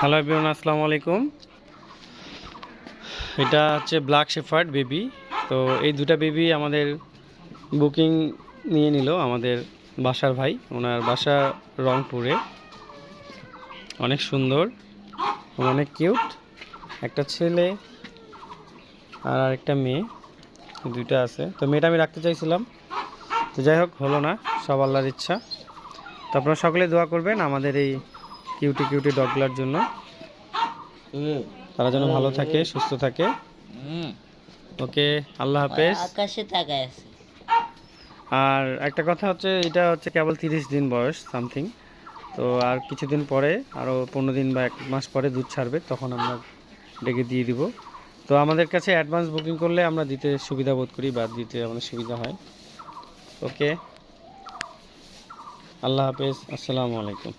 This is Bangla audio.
হ্যালো এভরিওয়ান আসসালামু আলাইকুম এটা হচ্ছে ব্ল্যাক শেফার্ড বেবি তো এই দুটা বেবি আমাদের বুকিং নিয়ে নিল আমাদের বাসার ভাই। ওনার বাসা রংপুরে। অনেক সুন্দর, অনেক কিউট একটা ছেলে আর আরেকটা মেয়ে। দুইটা আছে। তো মেয়েটা আমি রাখতে চাইছিলাম। তো যাই হোক, হলো না। সব আল্লাহর ইচ্ছা। তো আপনারা সকলে দোয়া করবেন। আমাদের এই কিউটি কিউটি ডগলার জন্য। তারা যেন ভালো থাকে সুস্থ থাকে। ওকে আল্লাহ হাফেজ। আকাশে তাকায় আছে। আর একটা কথা হচ্ছে এটা হচ্ছে কেবল তিরিশ দিন বয়স সামথিং। তো আর কিছুদিন পরে আরও পনেরো দিন বা এক মাস পরে দুধ ছাড়বে তখন আমরা ডেকে দিয়ে দিব। তো আমাদের কাছে অ্যাডভান্স বুকিং করলে আমরা দিতে সুবিধা বোধ করি বা দিতে আমাদের সুবিধা হয়। ওকে। আল্লাহ হাফেজ। আসসালামু আলাইকুম।